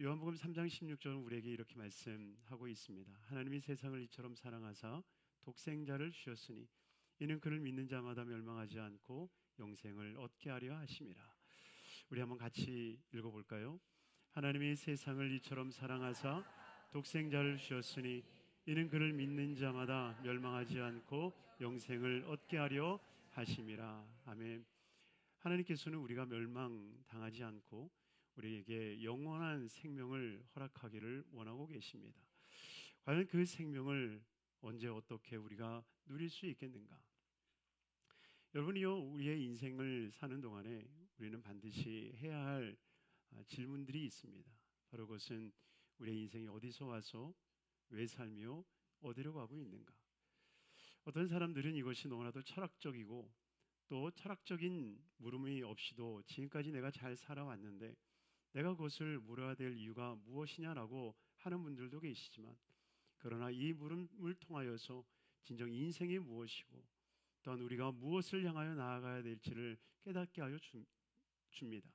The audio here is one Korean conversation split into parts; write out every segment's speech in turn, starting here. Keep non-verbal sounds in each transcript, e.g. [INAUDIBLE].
요한복음 3장 16절은 우리에게 이렇게 말씀하고 있습니다. 하나님이 세상을 이처럼 사랑하사 독생자를 주셨으니 이는 그를 믿는 자마다 멸망하지 않고 영생을 얻게 하려 하심이라. 우리 한번 같이 읽어 볼까요? 하나님이 세상을 이처럼 사랑하사 독생자를 주셨으니 이는 그를 믿는 자마다 멸망하지 않고 영생을 얻게 하려 하심이라. 아멘. 하나님께서는 우리가 멸망 당하지 않고 우리에게 영원한 생명을 허락하기를 원하고 계십니다. 과연 그 생명을 언제 어떻게 우리가 누릴 수 있겠는가? 여러분이요, 우리의 인생을 사는 동안에 우리는 반드시 해야 할 아, 질문들이 있습니다. 바로 그것은 우리의 인생이 어디서 와서 왜 살며 어디로 가고 있는가? 어떤 사람들은 이것이 너무나도 철학적이고 또 철학적인 물음이 없이도 지금까지 내가 잘 살아왔는데 내가 그것을 물어야 될 이유가 무엇이냐라고 하는 분들도 계시지만 그러나 이 물음을 통하여서 진정 인생이 무엇이고 또한 우리가 무엇을 향하여 나아가야 될지를 깨닫게 하여 줍니다.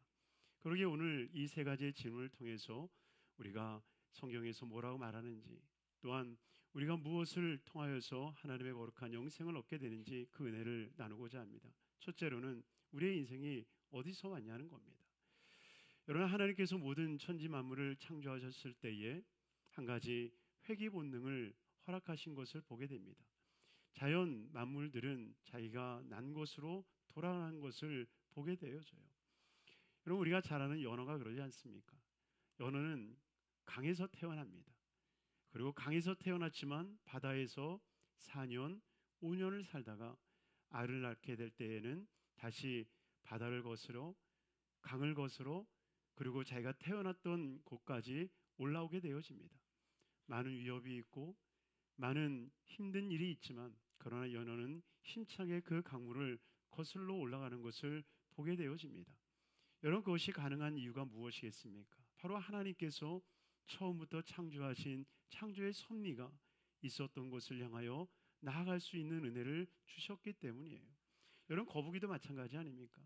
그러기에 오늘 이 세 가지의 질문을 통해서 우리가 성경에서 뭐라고 말하는지 또한 우리가 무엇을 통하여서 하나님의 거룩한 영생을 얻게 되는지 그 은혜를 나누고자 합니다. 첫째로는 우리의 인생이 어디서 왔냐는 겁니다. 여러분 하나님께서 모든 천지 만물을 창조하셨을 때에 한 가지 회귀 본능을 허락하신 것을 보게 됩니다. 자연 만물들은 자기가 난 곳으로 돌아가는 것을 보게 되어져요. 여러분 우리가 잘 아는 연어가 그러지 않습니까? 연어는 강에서 태어납니다. 그리고 강에서 태어났지만 바다에서 4년, 5년을 살다가 알을 낳게 될 때에는 다시 바다를 거스러 강을 거스러 그리고 자기가 태어났던 곳까지 올라오게 되어집니다. 많은 위협이 있고 많은 힘든 일이 있지만 그러나 연어는 힘차게 그 강물을 거슬러 올라가는 것을 보게 되어집니다. 여러분 그것이 가능한 이유가 무엇이겠습니까? 바로 하나님께서 처음부터 창조하신 창조의 섭리가 있었던 것을 향하여 나아갈 수 있는 은혜를 주셨기 때문이에요. 여러분 거북이도 마찬가지 아닙니까?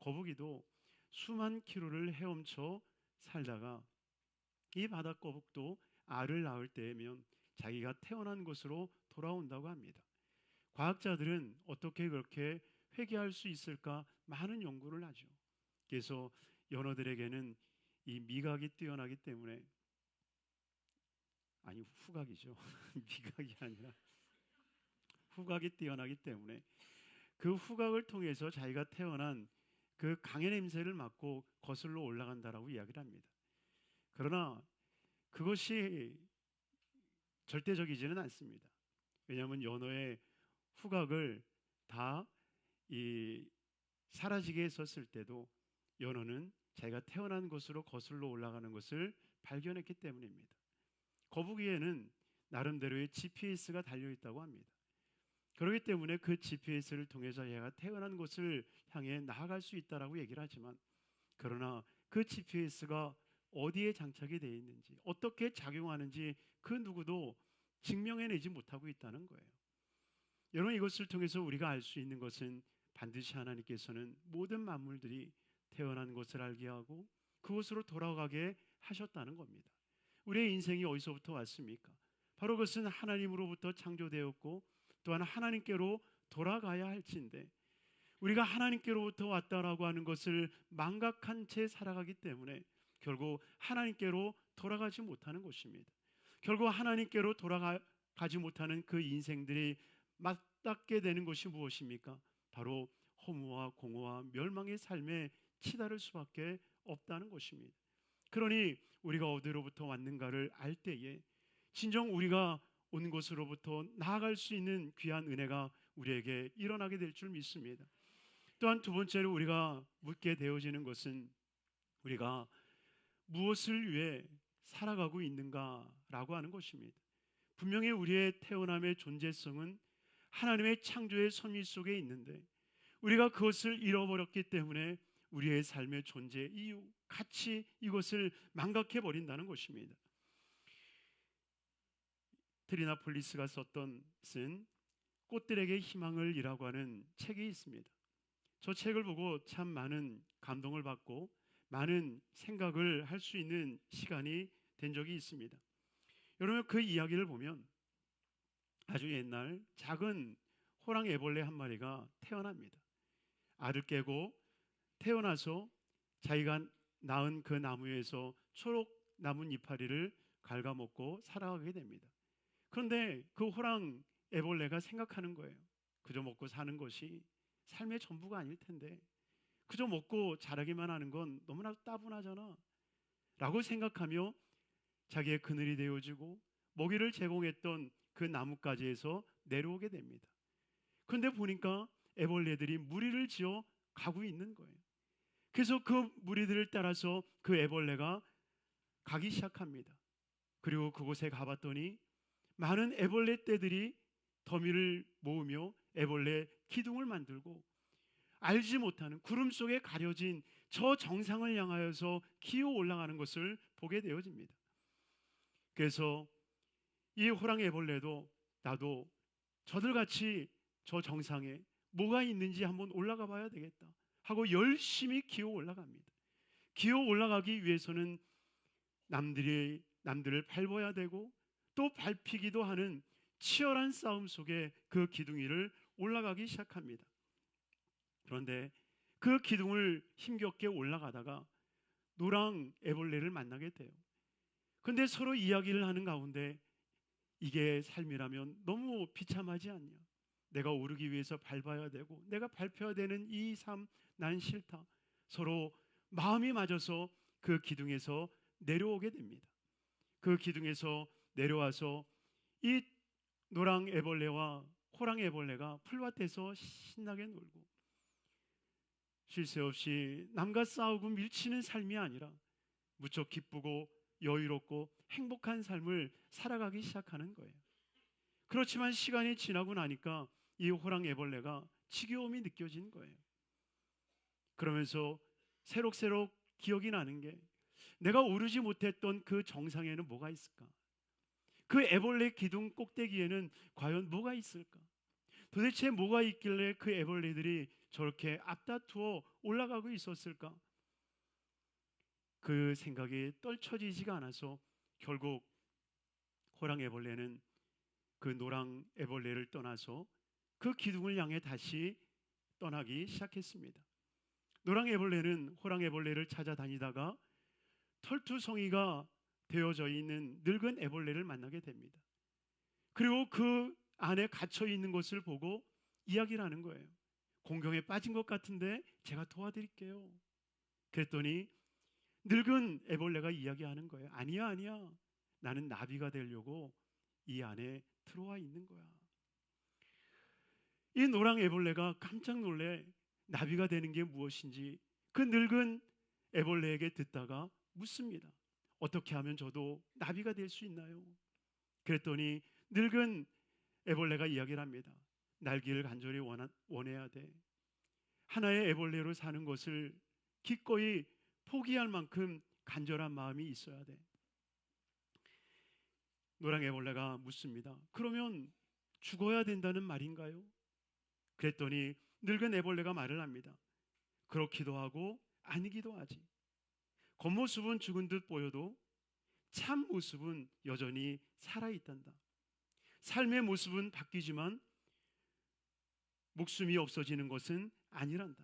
거북이도 수만 킬로를 헤엄쳐 살다가 이 바닷거북도 알을 낳을 때면 자기가 태어난 곳으로 돌아온다고 합니다. 과학자들은 어떻게 그렇게 회개할 수 있을까 많은 연구를 하죠. 그래서 연어들에게는 이 미각이 뛰어나기 때문에 아니 후각이죠. [LAUGHS] 미각이 아니라 후각이 뛰어나기 때문에 그 후각을 통해서 자기가 태어난 그 강의 냄새를 맡고 거슬러 올라간다라고 이야기를 합니다. 그러나 그것이 절대적이지는 않습니다. 왜냐하면 연어의 후각을 다 이 사라지게 했었을 때도 연어는 자기가 태어난 곳으로 거슬러 올라가는 것을 발견했기 때문입니다. 거북이에는 나름대로의 GPS가 달려 있다고 합니다. 그렇기 때문에 그 GPS를 통해서 얘가 태어난 곳을 향해 나아갈 수 있다라고 얘기를 하지만 그러나 그 GPS가 어디에 장착이 되어 있는지 어떻게 작용하는지 그 누구도 증명해내지 못하고 있다는 거예요. 여러분 이것을 통해서 우리가 알 수 있는 것은 반드시 하나님께서는 모든 만물들이 태어난 것을 알게 하고 그곳으로 돌아가게 하셨다는 겁니다. 우리의 인생이 어디서부터 왔습니까? 바로 그것은 하나님으로부터 창조되었고 또한 하나님께로 돌아가야 할지인데 우리가 하나님께로부터 왔다라고 하는 것을 망각한 채 살아가기 때문에 결국 하나님께로 돌아가지 못하는 것입니다. 결국 하나님께로 돌아가지 못하는 그 인생들이 맞닿게 되는 것이 무엇입니까? 바로 허무와 공허와 멸망의 삶에 치달을 수밖에 없다는 것입니다. 그러니 우리가 어디로부터 왔는가를 알 때에 진정 우리가 온 곳으로부터 나아갈 수 있는 귀한 은혜가 우리에게 일어나게 될 줄 믿습니다. 또한 두 번째로 우리가 묻게 되어지는 것은 우리가 무엇을 위해 살아가고 있는가라고 하는 것입니다. 분명히 우리의 태어남의 존재성은 하나님의 창조의 섭리 속에 있는데 우리가 그것을 잃어버렸기 때문에 우리의 삶의 존재 이유, 가치 이것을 망각해 버린다는 것입니다. 트리나폴리스가 썼던 쓴 꽃들에게 희망을 이라고 하는 책이 있습니다. 저 책을 보고 참 많은 감동을 받고 많은 생각을 할 수 있는 시간이 된 적이 있습니다. 여러분 그 이야기를 보면 아주 옛날 작은 호랑 애벌레 한 마리가 태어납니다. 알을 깨고 태어나서 자기가 낳은 그 나무에서 초록 나뭇 이파리를 갉아먹고 살아가게 됩니다. 그런데 그 호랑 애벌레가 생각하는 거예요. 그저 먹고 사는 것이 삶의 전부가 아닐 텐데 그저 먹고 자라기만 하는 건 너무나 따분하잖아. 라고 생각하며 자기의 그늘이 되어지고 먹이를 제공했던 그 나뭇가지에서 내려오게 됩니다. 그런데 보니까 애벌레들이 무리를 지어 가고 있는 거예요. 그래서 그 무리들을 따라서 그 애벌레가 가기 시작합니다. 그리고 그곳에 가봤더니 많은 애벌레 떼들이 더미를 모으며 애벌레 기둥을 만들고 알지 못하는 구름 속에 가려진 저 정상을 향하여서 기어 올라가는 것을 보게 되어집니다. 그래서 이 호랑이 애벌레도 나도 저들 같이 저 정상에 뭐가 있는지 한번 올라가 봐야 되겠다 하고 열심히 기어 올라갑니다. 기어 올라가기 위해서는 남들이 남들을 밟아야 되고 또 밟히기도 하는 치열한 싸움 속에 그 기둥이를 올라가기 시작합니다. 그런데 그 기둥을 힘겹게 올라가다가 노랑 애벌레를 만나게 돼요. 근데 서로 이야기를 하는 가운데 이게 삶이라면 너무 비참하지 않냐? 내가 오르기 위해서 밟아야 되고 내가 밟혀야 되는 이 삶 난 싫다. 서로 마음이 맞아서 그 기둥에서 내려오게 됩니다. 그 기둥에서 내려와서 이 노랑 애벌레와 호랑 애벌레가 풀밭에서 신나게 놀고 쉴 새 없이 남과 싸우고 밀치는 삶이 아니라 무척 기쁘고 여유롭고 행복한 삶을 살아가기 시작하는 거예요. 그렇지만 시간이 지나고 나니까 이 호랑 애벌레가 지겨움이 느껴진 거예요. 그러면서 새록새록 기억이 나는 게 내가 오르지 못했던 그 정상에는 뭐가 있을까? 그 애벌레 기둥 꼭대기에는 과연 뭐가 있을까? 도대체 뭐가 있길래 그 애벌레들이 저렇게 앞다투어 올라가고 있었을까? 그 생각이 떨쳐지지가 않아서 결국 호랑 애벌레는 그 노랑 애벌레를 떠나서 그 기둥을 향해 다시 떠나기 시작했습니다. 노랑 애벌레는 호랑 애벌레를 찾아다니다가 털투성이가 되어져 있는 늙은 애벌레를 만나게 됩니다. 그리고 그 안에 갇혀 있는 것을 보고 이야기를 하는 거예요. 공경에 빠진 것 같은데 제가 도와드릴게요. 그랬더니 늙은 애벌레가 이야기하는 거예요. 아니야, 아니야. 나는 나비가 되려고 이 안에 들어와 있는 거야. 이 노랑 애벌레가 깜짝 놀래 나비가 되는 게 무엇인지 그 늙은 애벌레에게 듣다가 묻습니다. 어떻게 하면 저도 나비가 될 수 있나요? 그랬더니 늙은 애벌레가 이야기를 합니다. 날기를 간절히 원하, 원해야 돼. 하나의 애벌레로 사는 것을 기꺼이 포기할 만큼 간절한 마음이 있어야 돼. 노랑 애벌레가 묻습니다. 그러면 죽어야 된다는 말인가요? 그랬더니 늙은 애벌레가 말을 합니다. 그렇기도 하고 아니기도 하지. 겉모습은 죽은 듯 보여도 참 모습은 여전히 살아 있단다. 삶의 모습은 바뀌지만 목숨이 없어지는 것은 아니란다.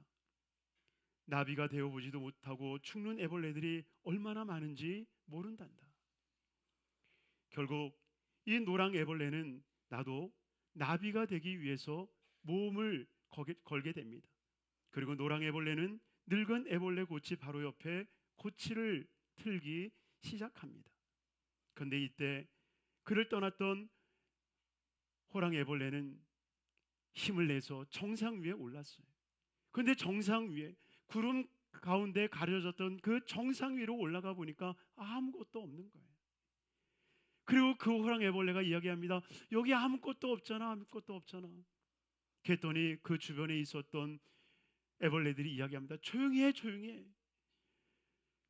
나비가 되어 보지도 못하고 죽는 애벌레들이 얼마나 많은지 모른단다. 결국 이 노랑 애벌레는 나도 나비가 되기 위해서 모험을 걸게 됩니다. 그리고 노랑 애벌레는 늙은 애벌레 고치 바로 옆에 고치를 틀기 시작합니다. 그런데 이때 그를 떠났던 호랑 애벌레는 힘을 내서 정상 위에 올랐어요. 그런데 정상 위에 구름 가운데 가려졌던 그 정상 위로 올라가 보니까 아무것도 없는 거예요. 그리고 그 호랑 애벌레가 이야기합니다. 여기 아무것도 없잖아, 아무것도 없잖아. 그랬더니 그 주변에 있었던 애벌레들이 이야기합니다. 조용히 해, 조용히 해.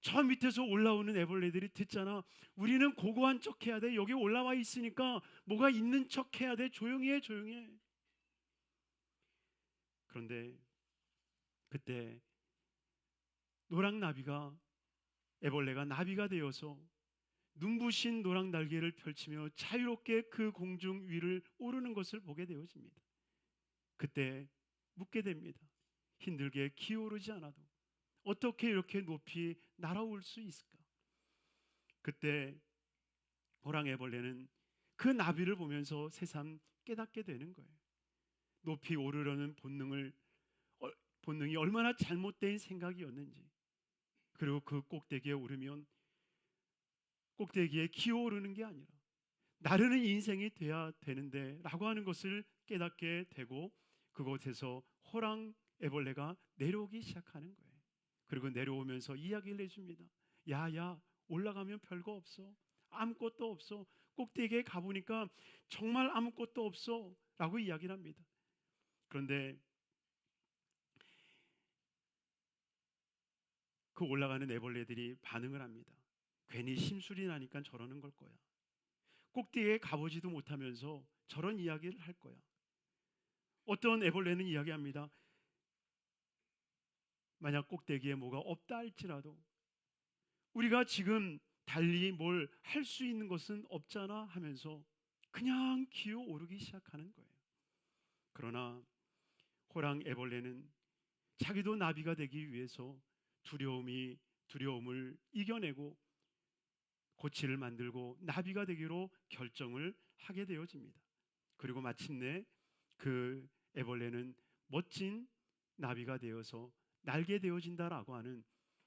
저 밑에서 올라오는 애벌레들이 듣잖아. 우리는 고고한 척 해야 돼. 여기 올라와 있으니까 뭐가 있는 척 해야 돼. 조용히 해, 조용히 해. 그런데 그때 노랑나비가 애벌레가 나비가 되어서 눈부신 노랑 날개를 펼치며 자유롭게 그 공중 위를 오르는 것을 보게 되어집니다. 그때 묻게 됩니다. 힘들게 기어오르지 않아도 어떻게 이렇게 높이 날아올 수 있을까? 그때 호랑 애벌레는 그 나비를 보면서 새삼 깨닫게 되는 거예요. 높이 오르려는 본능을 어, 본능이 얼마나 잘못된 생각이었는지 그리고 그 꼭대기에 오르면 꼭대기에 기어오르는 게 아니라 나르는 인생이 돼야 되는데라고 하는 것을 깨닫게 되고 그곳에서 호랑 애벌레가 내려오기 시작하는 거예요. 그리고 내려오면서 이야기를 해줍니다. 야야 올라가면 별거 없어. 아무것도 없어. 꼭대기에 가보니까 정말 아무것도 없어. 라고 이야기를 합니다. 그런데 그 올라가는 애벌레들이 반응을 합니다. 괜히 심술이 나니까 저러는 걸 거야. 꼭대기에 가보지도 못하면서 저런 이야기를 할 거야. 어떤 애벌레는 이야기합니다. 만약 꼭대기에 뭐가 없다 할지라도 우리가 지금 달리 뭘 할 수 있는 것은 없잖아 하면서 그냥 기어 오르기 시작하는 거예요. 그러나 호랑 애벌레는 자기도 나비가 되기 위해서 두려움이 두려움을 이겨내고 고치를 만들고 나비가 되기로 결정을 하게 되어집니다. 그리고 마침내 그 애벌레는 멋진 나비가 되어서 날게 되어진다라고 하는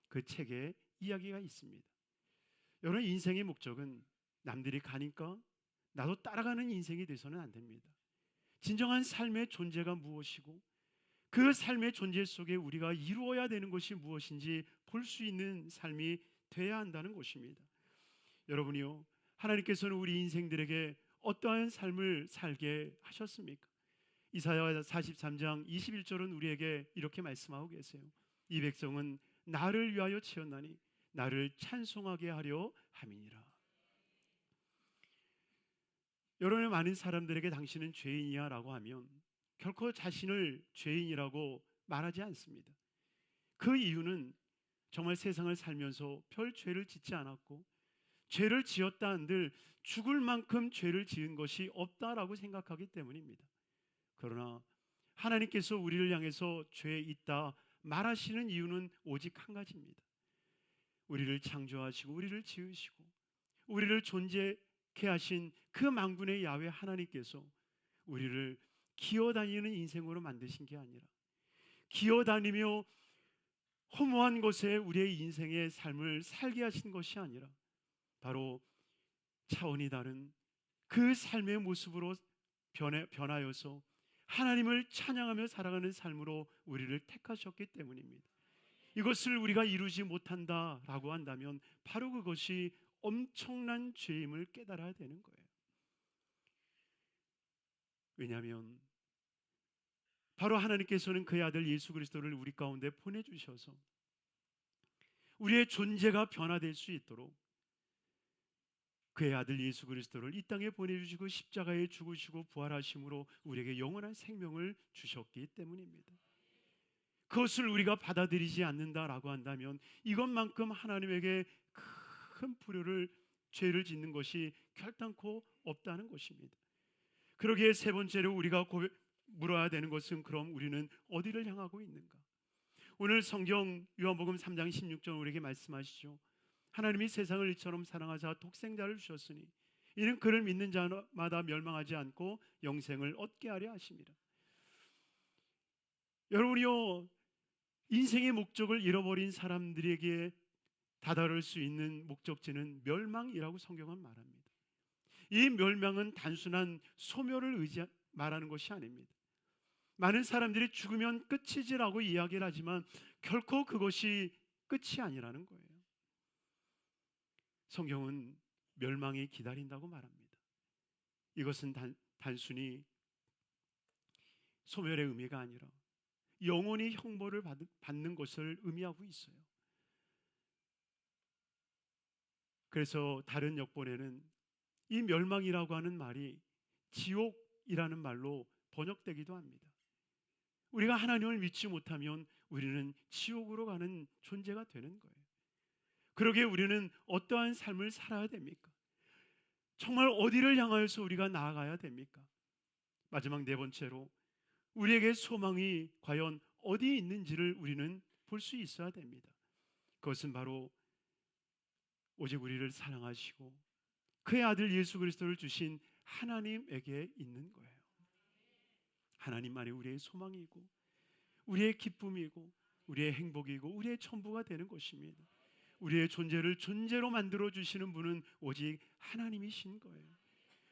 그 책에 이야기가 있습니다. 여러분 인생의 목적은 남들이 가니까 나도 따라가는 인생이 돼서는 안 됩니다. 진정한 삶의 존재가 무엇이고 그 삶의 존재 속에 우리가 이루어야 되는 것이 무엇인지 볼 수 있는 삶이 돼야 한다는 것입니다. 여러분이요. 하나님께서는 우리 인생들에게 어떠한 삶을 살게 하셨습니까? 이사야 43장 21절은 우리에게 이렇게 말씀하고 계세요. 이 백성은 나를 위하여 치었나니 나를 찬송하게 하려 함이니라. 여러분의 많은 사람들에게 당신은 죄인이야라고 하면 결코 자신을 죄인이라고 말하지 않습니다. 그 이유는 정말 세상을 살면서 별 죄를 짓지 않았고 죄를 지었다 한들 죽을 만큼 죄를 지은 것이 없다라고 생각하기 때문입니다. 그러나 하나님께서 우리를 향해서 죄 있다 말하시는 이유는 오직 한 가지입니다. 우리를 창조하시고 우리를 지으시고 우리를 존재케 하신 그 망군의 야외 하나님께서 우리를 기어다니는 인생으로 만드신 게 아니라 기어다니며 허무한 곳에 우리의 인생의 삶을 살게 하신 것이 아니라 바로 차원이 다른 그 삶의 모습으로 변해, 변하여서 하나님을 찬양하며 살아가는 삶으로 우리를 택하셨기 때문입니다. 이것을 우리가 이루지 못한다라고 한다면 바로 그것이 엄청난 죄임을 깨달아야 되는 거예요. 왜냐하면 바로 하나님께서는 그의 아들 예수 그리스도를 우리 가운데 보내주셔서 우리의 존재가 변화될 수 있도록 그의 아들 예수 그리스도를 이 땅에 보내주시고 십자가에 죽으시고 부활하심으로 우리에게 영원한 생명을 주셨기 때문입니다. 그것을 우리가 받아들이지 않는다라고 한다면 이것만큼 하나님에게 큰 불효를 죄를 짓는 것이 결단코 없다는 것입니다. 그러기에 세 번째로 우리가 고백, 물어야 되는 것은 그럼 우리는 어디를 향하고 있는가? 오늘 성경 요한복음 3장 16절 우리에게 말씀하시죠. 하나님이 세상을 이처럼 사랑하사 독생자를 주셨으니 이는 그를 믿는 자마다 멸망하지 않고 영생을 얻게 하려 하심이라. 여러분이요 인생의 목적을 잃어버린 사람들에게 다다를 수 있는 목적지는 멸망이라고 성경은 말합니다. 이 멸망은 단순한 소멸을 의지 말하는 것이 아닙니다. 많은 사람들이 죽으면 끝이지라고 이야기를 하지만 결코 그것이 끝이 아니라는 거예요. 성경은 멸망이 기다린다고 말합니다. 이것은 단, 단순히 소멸의 의미가 아니라 영원히 형벌을 받는 것을 의미하고 있어요. 그래서 다른 역본에는 이 멸망이라고 하는 말이 지옥이라는 말로 번역되기도 합니다. 우리가 하나님을 믿지 못하면 우리는 지옥으로 가는 존재가 되는 거예요. 그러기에 우리는 어떠한 삶을 살아야 됩니까? 정말 어디를 향하여서 우리가 나아가야 됩니까? 마지막 네 번째로 우리에게 소망이 과연 어디에 있는지를 우리는 볼 수 있어야 됩니다. 그것은 바로 오직 우리를 사랑하시고 그의 아들 예수 그리스도를 주신 하나님에게 있는 거예요. 하나님만이 우리의 소망이고 우리의 기쁨이고 우리의 행복이고 우리의 전부가 되는 것입니다. 우리의 존재를 존재로 만들어 주시는 분은 오직 하나님이신 거예요.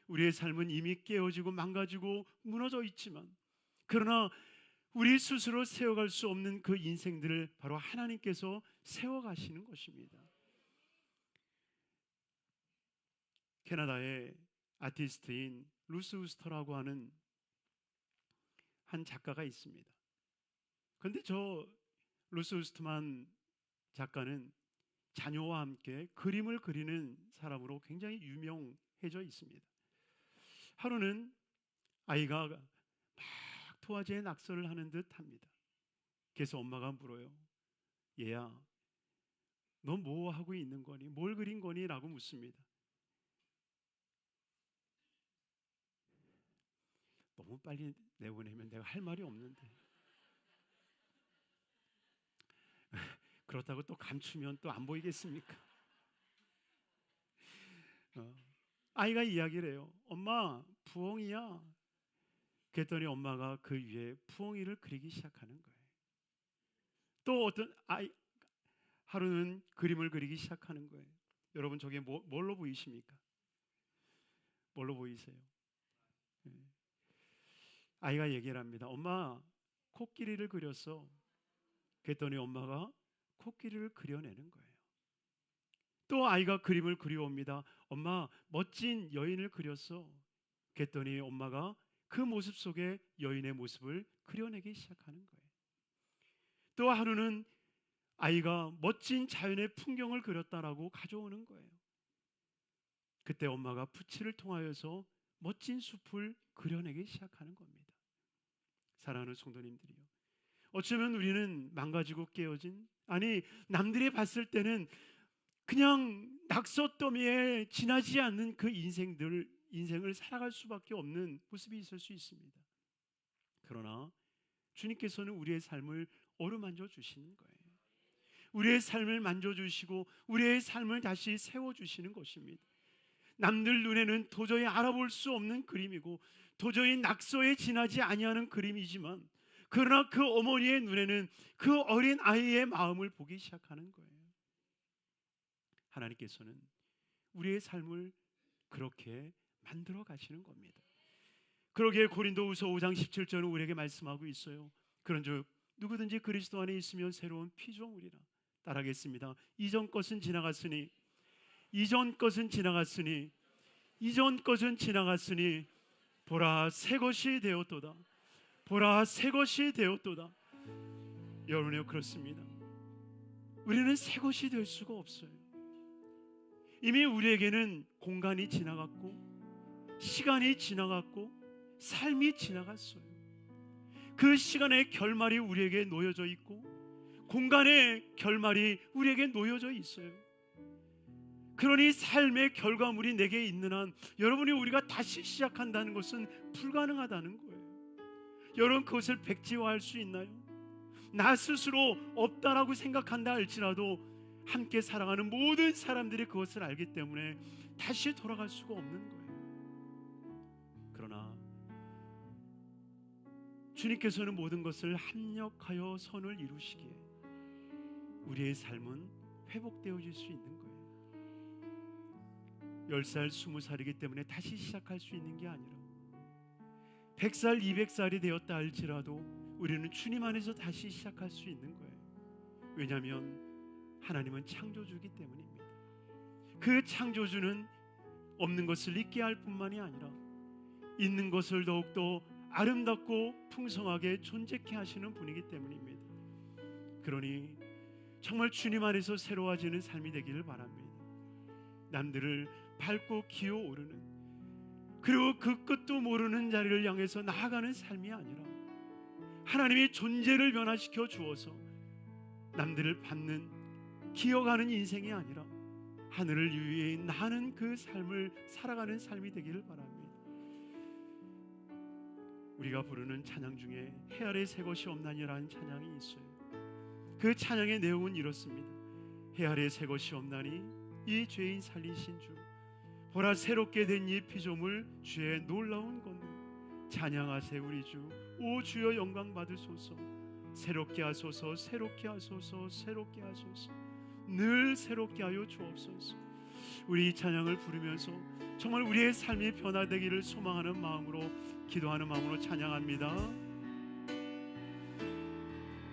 우리의 삶은 이미 깨어지고 망가지고 무너져 있지만 그러나 우리 스스로 세워갈 수 없는 그 인생들을 바로 하나님께서 세워가시는 것입니다. 캐나다의 아티스트인 루스 우스터라고 하는 한 작가가 있습니다. 그런데 저 루스 우스트만 작가는 자녀와 함께 그림을 그리는 사람으로 굉장히 유명해져 있습니다. 하루는 아이가 막 도화지에 낙서를 하는 듯 합니다. 그래서 엄마가 물어요. 얘야, 너뭐 하고 있는 거니? 뭘 그린 거니? 라고 묻습니다. 너무 빨리 내보내면 내가 할 말이 없는데. 그렇다고 또 감추면 또 안 보이겠습니까? 어. 아이가 이야기를 해요. 엄마, 부엉이야. 그랬더니 엄마가 그 위에 부엉이를 그리기 시작하는 거예요. 또 어떤 아이 하루는 그림을 그리기 시작하는 거예요. 여러분 저게 뭐, 뭘로 보이십니까? 뭘로 보이세요? 네. 아이가 얘기를 합니다. 엄마 코끼리를 그렸어. 그랬더니 엄마가 코끼리를 그려내는 거예요. 또 아이가 그림을 그려옵니다. 엄마 멋진 여인을 그렸어. 그랬더니 엄마가 그 모습 속에 여인의 모습을 그려내기 시작하는 거예요. 또 하루는 아이가 멋진 자연의 풍경을 그렸다라고 가져오는 거예요. 그때 엄마가 푸치를 통하여서 멋진 숲을 그려내기 시작하는 겁니다. 사랑하는 성도님들이요. 어쩌면 우리는 망가지고 깨어진 아니 남들이 봤을 때는 그냥 낙서더미에 지나지 않는 그 인생들 인생을 살아갈 수밖에 없는 모습이 있을 수 있습니다. 그러나 주님께서는 우리의 삶을 어루만져 주시는 거예요. 우리의 삶을 만져 주시고 우리의 삶을 다시 세워 주시는 것입니다. 남들 눈에는 도저히 알아볼 수 없는 그림이고 도저히 낙서에 지나지 아니하는 그림이지만 그러나 그 어머니의 눈에는 그 어린 아이의 마음을 보기 시작하는 거예요. 하나님께서는 우리의 삶을 그렇게 만들어 가시는 겁니다. 그러기에 고린도후서 5장 17절은 우리에게 말씀하고 있어요. 그런즉 누구든지 그리스도 안에 있으면 새로운 피조물이라. 따라하겠습니다. 이전 것은 지나갔으니 이전 것은 지나갔으니 이전 것은 지나갔으니 보라 새 것이 되었도다. 보라 새 것이 되었도다. 여러분요 그렇습니다. 우리는 새 것이 될 수가 없어요. 이미 우리에게는 공간이 지나갔고 시간이 지나갔고 삶이 지나갔어요. 그 시간의 결말이 우리에게 놓여져 있고 공간의 결말이 우리에게 놓여져 있어요. 그러니 삶의 결과물이 내게 있는 한 여러분이 우리가 다시 시작한다는 것은 불가능하다는 거예요. 여러분 그것을 백지화할 수 있나요? 나 스스로 없다라고 생각한다 할지라도 함께 사랑하는 모든 사람들이 그것을 알기 때문에 다시 돌아갈 수가 없는 거예요. 그러나 주님께서는 모든 것을 합력하여 선을 이루시기에 우리의 삶은 회복되어질 수 있는 거예요. 10살, 20살이기 때문에 다시 시작할 수 있는 게 아니라 100살, 200살이 되었다 할지라도 우리는 주님 안에서 다시 시작할 수 있는 거예요. 왜냐하면 하나님은 창조주기 때문입니다. 그 창조주는 없는 것을 잊게 할 뿐만이 아니라 있는 것을 더욱더 아름답고 풍성하게 존재케 하시는 분이기 때문입니다. 그러니 정말 주님 안에서 새로워지는 삶이 되기를 바랍니다. 남들을 밟고 기어 오르는 그리고 그 끝도 모르는 자리를 향해서 나아가는 삶이 아니라 하나님의 존재를 변화시켜 주어서 남들을 밟는 기어가는 인생이 아니라 하늘을 위해 나는 그 삶을 살아가는 삶이 되기를 바랍니다. 우리가 부르는 찬양 중에 해 아래 새 것이 없나니라는 찬양이 있어요. 그 찬양의 내용은 이렇습니다. 해 아래 새 것이 없나니 이 죄인 살리신 주 보라 새롭게 된 이 피조물 주의 놀라운 권능. 찬양하세 우리 주. 오 주여 영광 받으소서. 새롭게 하소서 새롭게 하소서 새롭게 하소서. 늘 새롭게 하여 주옵소서. 우리 이 찬양을 부르면서 정말 우리의 삶이 변화되기를 소망하는 마음으로 기도하는 마음으로 찬양합니다.